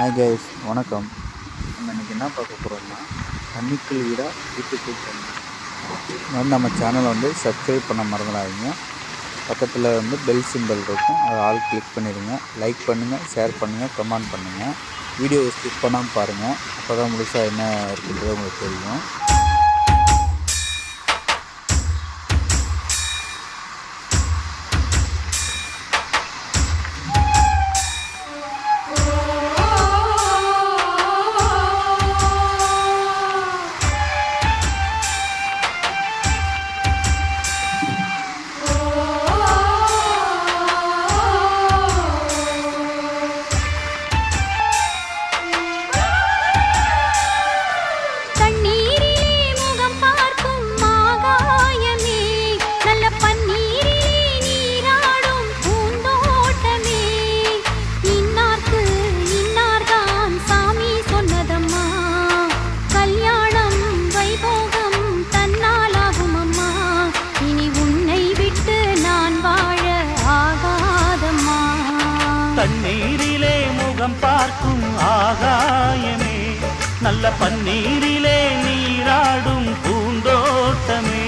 Hi guys வணக்கம். நம்ம இன்றைக்கி என்ன பார்க்க போகிறோம்னா தண்ணிக்குள் வீடாக வீட்டுக்குள் தண்ணி. வந்து நம்ம சேனலை வந்து சப்ஸ்கிரைப் பண்ண மறந்துடாதீங்க. பக்கத்தில் வந்து பெல் சிம்பல் இருக்கும். அதை ஆல் கிளிக் பண்ணிடுங்க. லைக் பண்ணுங்கள் ஷேர் பண்ணுங்கள் கமெண்ட் பண்ணுங்கள் வீடியோ ஸ்கிப் பண்ணாமல் பாருங்கள் அப்போ தான் முழுசாக என்ன இருக்குன்றது உங்களுக்கு தெரியும். முகம் பார்க்கும் ஆகாயமே. நல்ல பன்னீரிலே நீராடும் பூந்தோட்டமே.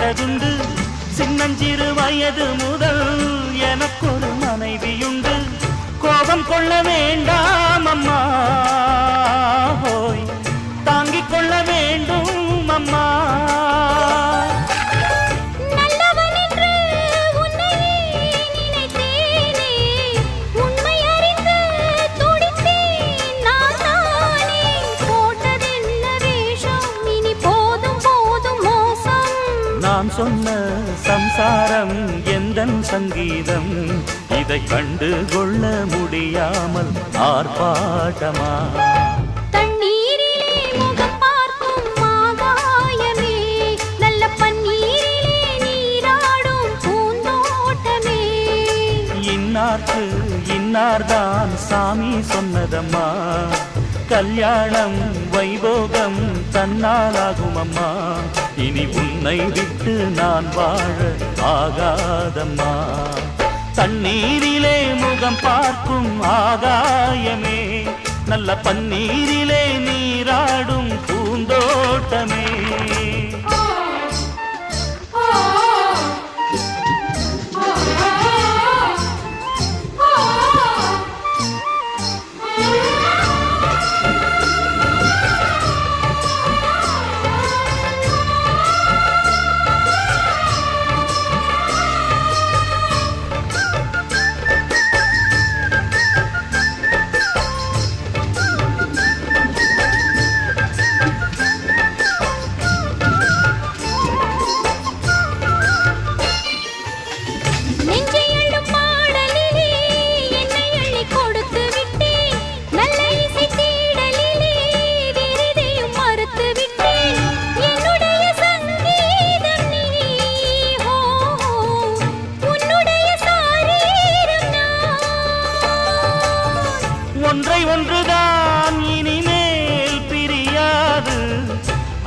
பட்டதுண்டு சின்னஞ்சிறு வயது முதல் எனக்கொரு மனைவியுண்டு. கோபம் கொள்ள வேண்டாம். சொன்ன சம்சாரம் எந்தன் சங்கீதம்? இதை கண்டு கொள்ள முடியாமல் ஆர்ப்பாட்டமா? இன்னார்க்கு இன்னார்தான் சாமி சொன்னதம்மா. கல்யாணம் வைபோகம் தன்னாலாகும் அம்மா இனி உன்னை விட்டு நான் வாழ ஆகாதம்மா. தண்ணீரிலே முகம் பார்க்கும் ஆகாயமே. நல்ல பன்னீரிலே நீராடும் பூந்தோட்டமே.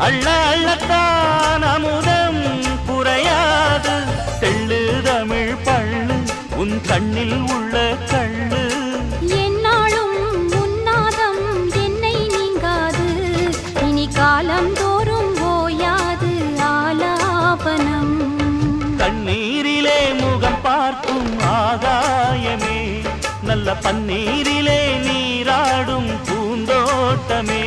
அள்ள அள்ளத்தான் அமுதம் குறையாது தெள்ளு தமிழ் பள்ளு உன் கண்ணில் உள்ள கள்ளு. என்னாலும் உன்னாதம் என்னை நீங்காது. இனி காலம் தோறும் ஓயாது ஆலாபனம். தண்ணீரிலே முகம் பார்க்கும் ஆகாயமே நல்ல பன்னீரிலே நீராடும் பூந்தோட்டமே.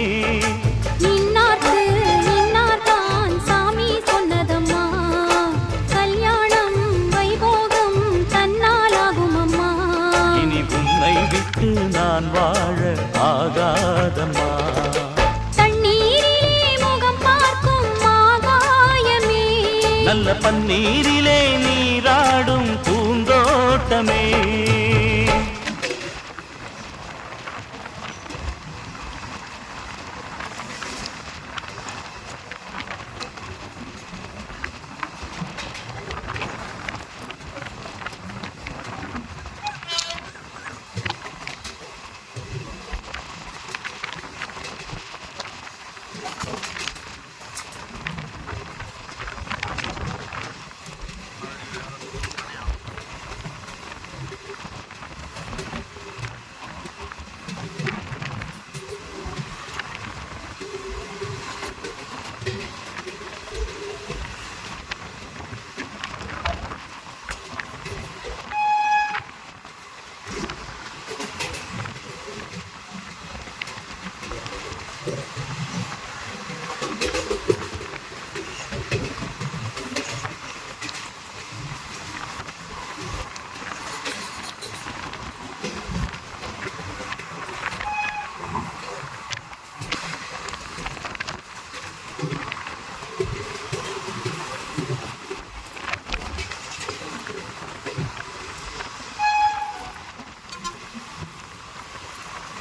நல்ல பன்னீரிலே நீராடும் பூந்தோட்டமே.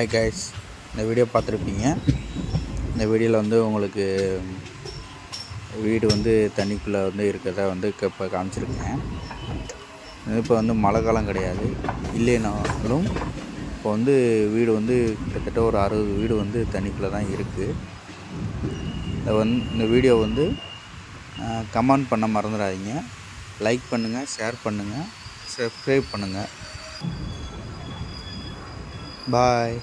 ஹாய் கைஸ் இந்த வீடியோ பார்த்துருப்பீங்க. இந்த வீடியோவில் வந்து உங்களுக்கு வீடு வந்து தண்ணிக்குள்ளே வந்து இருக்கிறத வந்து இப்போ காமிச்சிருக்கேன். இப்போ வந்து மழை காலம் கிடையாது. இல்லைனாலும் இப்போ வந்து வீடு வந்து கிட்டத்தட்ட ஒரு அறுபது வீடு வந்து தண்ணிக்குள்ளே தான் இருக்குது இந்த வந் இந்த வீடியோ வந்து கமெண்ட் பண்ண மறந்துடாதீங்க. லைக் பண்ணுங்கள் ஷேர் பண்ணுங்கள் சப்ஸ்கிரைப் பண்ணுங்கள் பாய்